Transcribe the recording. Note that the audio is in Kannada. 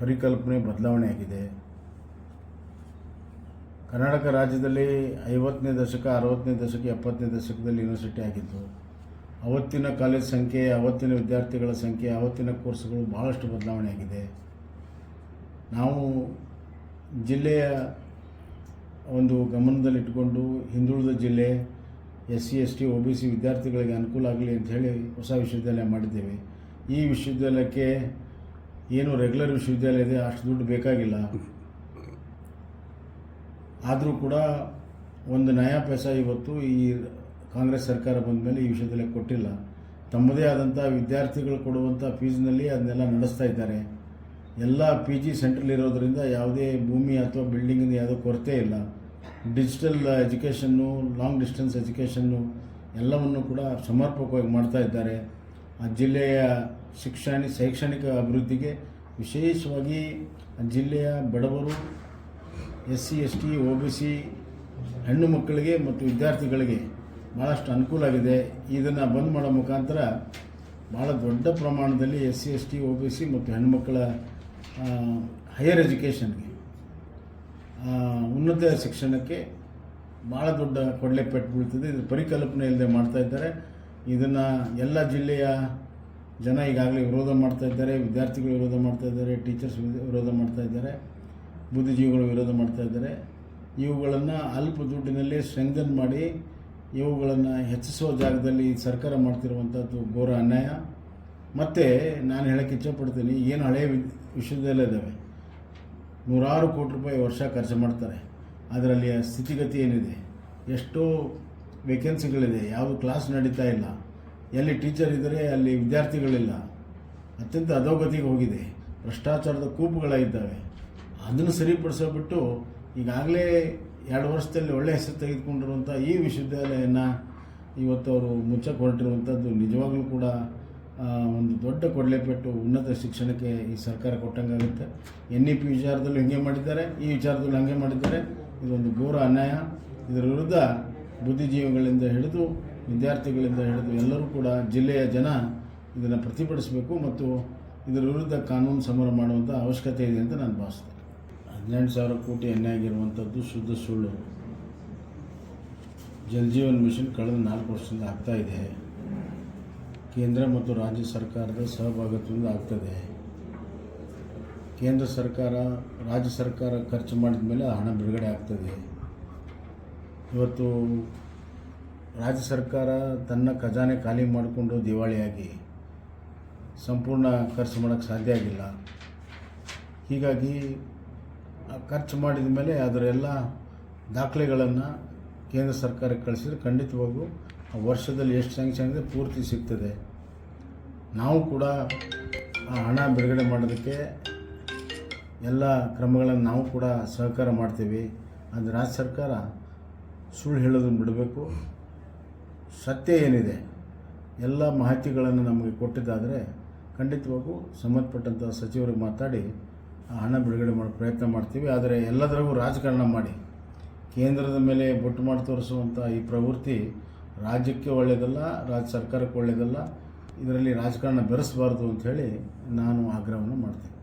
ಪರಿಕಲ್ಪನೆ ಬದಲಾವಣೆ ಆಗಿದೆ. ಕರ್ನಾಟಕ ರಾಜ್ಯದಲ್ಲಿ ಐವತ್ತನೇ ದಶಕ, ಅರವತ್ತನೇ ದಶಕ, ಎಪ್ಪತ್ತನೇ ದಶಕದಲ್ಲಿ ಯೂನಿವರ್ಸಿಟಿ ಆಗಿತ್ತು ಅವತ್ತಿನ ಕಾಲೇಜ್ ಸಂಖ್ಯೆ, ಅವತ್ತಿನ ವಿದ್ಯಾರ್ಥಿಗಳ ಸಂಖ್ಯೆ, ಅವತ್ತಿನ ಕೋರ್ಸ್ಗಳು ಭಾಳಷ್ಟು ಬದಲಾವಣೆ ಆಗಿದೆ. ನಾವು ಜಿಲ್ಲೆಯ ಒಂದು ಗಮನದಲ್ಲಿಟ್ಟುಕೊಂಡು ಹಿಂದುಳಿದ ಜಿಲ್ಲೆ S C S T O B C ವಿದ್ಯಾರ್ಥಿಗಳಿಗೆ ಅನುಕೂಲ ಆಗಲಿ ಅಂತ ಹೇಳಿ ಹೊಸ ವಿಶ್ವವಿದ್ಯಾಲಯ ಮಾಡಿದ್ದೇವೆ. ಈ ವಿಶ್ವವಿದ್ಯಾಲಯಕ್ಕೆ ಏನು ರೆಗ್ಯುಲರ್ ವಿಶ್ವವಿದ್ಯಾಲಯ ಇದೆ, ಅಷ್ಟು ದುಡ್ಡು ಬೇಕಾಗಿಲ್ಲ. ಆದರೂ ಕೂಡ ಒಂದು ನಯಾ ಪೈಸಾ ಇವತ್ತು ಈ ಕಾಂಗ್ರೆಸ್ ಸರ್ಕಾರ ಬಂದ ಮೇಲೆ ಈ ವಿಷಯದಲ್ಲಿ ಕೊಟ್ಟಿಲ್ಲ. ತಮ್ಮದೇ ಆದಂಥ ವಿದ್ಯಾರ್ಥಿಗಳು ಕೊಡುವಂಥ ಫೀಸ್ನಲ್ಲಿ ಅದನ್ನೆಲ್ಲ ನಡೆಸ್ತಾ ಇದ್ದಾರೆ. ಎಲ್ಲ ಪಿ ಜಿ ಸೆಂಟ್ರಲ್ ಇರೋದರಿಂದ ಯಾವುದೇ ಭೂಮಿ ಅಥವಾ ಬಿಲ್ಡಿಂಗಿನ ಯಾವುದೋ ಕೊರತೆ ಇಲ್ಲ. Digital education long distance education ಎಲ್ಲವನ್ನು ಕೂಡ ಸಮರ್ಪಕವಾಗಿ ಮಾಡ್ತಾ ಇದ್ದಾರೆ. ಜಿಲ್ಲೆಯ ಶಿಕ್ಷಣ, ಶೈಕ್ಷಣಿಕ ಅಭಿವೃದ್ಧಿಗೆ ವಿಶೇಷವಾಗಿ ಆ ಜಿಲ್ಲೆಯ ಬಡವರು S C S T O B C, ಹೆಣ್ಣು ಮಕ್ಕಳಿಗೆ ಮತ್ತು ವಿದ್ಯಾರ್ಥಿಗಳಿಗೆ ಭಾಳಷ್ಟು ಅನುಕೂಲ ಆಗಿದೆ. ಇದನ್ನು ಬಂದ್ ಮಾಡೋ ಮುಖಾಂತರ ಭಾಳ ದೊಡ್ಡ ಪ್ರಮಾಣದಲ್ಲಿ S C S T O B C ಮತ್ತು ಹೆಣ್ಮಕ್ಕಳ ಹೈಯರ್ ಎಜುಕೇಷನ್ಗೆ ಉನ್ನತ ಶಿಕ್ಷಣಕ್ಕೆ ಭಾಳ ದೊಡ್ಡ ಕೊಡಲೆ ಪೆಟ್ಟು ಬೀಳ್ತದೆ. ಇದು ಪರಿಕಲ್ಪನೆ ಇಲ್ಲದೆ ಮಾಡ್ತಾ ಇದ್ದಾರೆ. ಇದನ್ನು ಎಲ್ಲ ಜಿಲ್ಲೆಯ ಜನ ಈಗಾಗಲೇ ವಿರೋಧ ಮಾಡ್ತಾ ಇದ್ದಾರೆ, ವಿದ್ಯಾರ್ಥಿಗಳು ವಿರೋಧ ಮಾಡ್ತಾ ಇದ್ದಾರೆ, ಟೀಚರ್ಸ್ ವಿರೋಧ ಮಾಡ್ತಾ ಇದ್ದಾರೆ, ಬುದ್ಧಿಜೀವಿಗಳು ವಿರೋಧ ಮಾಡ್ತಾ ಇದ್ದಾರೆ. ಇವುಗಳನ್ನು ಅಲ್ಪ ದುಡ್ಡಿನಲ್ಲಿ ಸ್ಟ್ರೆಂಗನ್ ಮಾಡಿ ಇವುಗಳನ್ನು ಹೆಚ್ಚಿಸುವ ಜಾಗದಲ್ಲಿ ಸರ್ಕಾರ ಮಾಡ್ತಿರುವಂಥದ್ದು ಘೋರ ಅನ್ಯಾಯ. ಮತ್ತು ನಾನು ಹೇಳೋಕ್ಕೆ ಇಚ್ಛಪಡ್ತೀನಿ, ಏನು ಹಳೆಯ ವಿ- ವಿಶ್ವವಿದ್ಯಾಲಯ ಇದ್ದಾವೆ ನೂರಾರು ಕೋಟಿ ರೂಪಾಯಿ ವರ್ಷ ಖರ್ಚು ಮಾಡ್ತಾರೆ. ಅದರಲ್ಲಿ ಸ್ಥಿತಿಗತಿ ಏನಿದೆ? ಎಷ್ಟೋ ವೇಕೆನ್ಸಿಗಳಿದೆ ಯಾವ ಕ್ಲಾಸ್ ನಡೀತಾ ಇಲ್ಲ. ಎಲ್ಲಿ ಟೀಚರ್ ಇದ್ದರೆ ಅಲ್ಲಿ ವಿದ್ಯಾರ್ಥಿಗಳಿಲ್ಲ. ಅತ್ಯಂತ ಅಧೋಗತಿಗೆ ಹೋಗಿದೆ. ಭ್ರಷ್ಟಾಚಾರದ ಕೂಪುಗಳಾಗಿದ್ದಾವೆ. ಅದನ್ನು ಸರಿಪಡಿಸೋಬಿಟ್ಟು ಈಗಾಗಲೇ ಎರಡು ವರ್ಷದಲ್ಲಿ ಒಳ್ಳೆ ಹೆಸರು ತೆಗೆದುಕೊಂಡಿರುವಂಥ ಈ ವಿಶ್ವವಿದ್ಯಾಲಯನ ಇವತ್ತು ಅವರು ಮುಚ್ಚಕ್ಕೆ ಹೊರಟಿರುವಂಥದ್ದು ನಿಜವಾಗ್ಲೂ ಕೂಡ ಒಂದು ದೊಡ್ಡ ಕೊಡಲೆಪೆಟ್ಟು ಉನ್ನತ ಶಿಕ್ಷಣಕ್ಕೆ ಈ ಸರ್ಕಾರ ಕೊಟ್ಟಂಗಾಗುತ್ತೆ. ಎನ್ ಇ ಪಿ ವಿಚಾರದಲ್ಲೂ ಹಿಂಗೆ ಮಾಡಿದ್ದಾರೆ, ಈ ವಿಚಾರದಲ್ಲೂ ಹಾಗೆ ಮಾಡಿದ್ದಾರೆ. ಇದೊಂದು ಘೋರ ಅನ್ಯಾಯ. ಇದರ ವಿರುದ್ಧ ಬುದ್ಧಿಜೀವಿಗಳಿಂದ ಹಿಡಿದು ವಿದ್ಯಾರ್ಥಿಗಳಿಂದ ಹಿಡಿದು ಎಲ್ಲರೂ ಕೂಡ ಜಿಲ್ಲೆಯ ಜನ ಇದನ್ನು ಪ್ರತಿಭಟಿಸಬೇಕು ಮತ್ತು ಇದರ ವಿರುದ್ಧ ಕಾನೂನು ಸಮರ ಮಾಡುವಂಥ ಅವಶ್ಯಕತೆ ಇದೆ ಅಂತ ನಾನು ಭಾವಿಸ್ತೇನೆ. ಹದಿನೆಂಟು ಸಾವಿರ ಕೋಟಿ ಎಣ್ಣೆ ಆಗಿರುವಂಥದ್ದು ಶುದ್ಧ ಸುಳ್ಳು. ಜಲ್ ಜೀವನ್ ಮಿಷನ್ ಕಳೆದ ನಾಲ್ಕು ವರ್ಷದಿಂದ ಆಗ್ತಾ ಇದೆ. ಕೇಂದ್ರ ಮತ್ತು ರಾಜ್ಯ ಸರ್ಕಾರದ ಸಹಭಾಗಿತ್ವದಿಂದ ಆಗ್ತದೆ. ಕೇಂದ್ರ ಸರ್ಕಾರ, ರಾಜ್ಯ ಸರ್ಕಾರ ಖರ್ಚು ಮಾಡಿದ ಮೇಲೆ ಹಣ ಬಿಡುಗಡೆ ಆಗ್ತದೆ. ಇವತ್ತು ರಾಜ್ಯ ಸರ್ಕಾರ ತನ್ನ ಖಜಾನೆ ಖಾಲಿ ಮಾಡಿಕೊಂಡು ದಿವಾಳಿಯಾಗಿ ಸಂಪೂರ್ಣ ಖರ್ಚು ಮಾಡೋಕ್ಕೆ ಸಾಧ್ಯ ಆಗಿಲ್ಲ. ಹೀಗಾಗಿ ಖರ್ಚು ಮಾಡಿದ ಮೇಲೆ ಅದರ ಎಲ್ಲ ದಾಖಲೆಗಳನ್ನು ಕೇಂದ್ರ ಸರ್ಕಾರಕ್ಕೆ ಕಳಿಸಿದ್ರೆ ಖಂಡಿತವಾಗೂ ಆ ವರ್ಷದಲ್ಲಿ ಎಷ್ಟು ಸ್ಯಾಂಕ್ಷನ್ ಇದೆ ಪೂರ್ತಿ ಸಿಗ್ತದೆ. ನಾವು ಕೂಡ ಆ ಹಣ ಬಿಡುಗಡೆ ಮಾಡೋದಕ್ಕೆ ಎಲ್ಲ ಕ್ರಮಗಳನ್ನು ನಾವು ಕೂಡ ಸಹಕಾರ ಮಾಡ್ತೀವಿ. ಆದರೆ ರಾಜ್ಯ ಸರ್ಕಾರ ಸುಳ್ಳು ಹೇಳೋದನ್ನು ಬಿಡಬೇಕು. ಸತ್ಯ ಏನಿದೆ, ಎಲ್ಲ ಮಾಹಿತಿಗಳನ್ನು ನಮಗೆ ಕೊಟ್ಟಿದ್ದಾದರೆ ಖಂಡಿತವಾಗೂ ಸಂಬಂಧಪಟ್ಟಂಥ ಸಚಿವರಿಗೆ ಮಾತಾಡಿ, ಆ ಹಣ ಬಿಡುಗಡೆ ಮಾಡೋ ಪ್ರಯತ್ನ ಮಾಡ್ತೀವಿ. ಆದರೆ ಎಲ್ಲದರಗೂ ರಾಜಕಾರಣ ಮಾಡಿ, ಕೇಂದ್ರದ ಮೇಲೆ ಬೊಟ್ಟು ಮಾಡಿ ತೋರಿಸುವಂಥ ಈ ಪ್ರವೃತ್ತಿ ರಾಜ್ಯಕ್ಕೆ ಒಳ್ಳೆಯದಲ್ಲ, ರಾಜ್ಯ ಸರ್ಕಾರಕ್ಕೆ ಒಳ್ಳೆಯದಲ್ಲ, ಇದರಲ್ಲಿ ರಾಜಕಾರಣ ಬೆರೆಸಬಾರ್ದು ಅಂಥೇಳಿ ನಾನು ಆಗ್ರಹವನ್ನು ಮಾಡ್ತೀನಿ.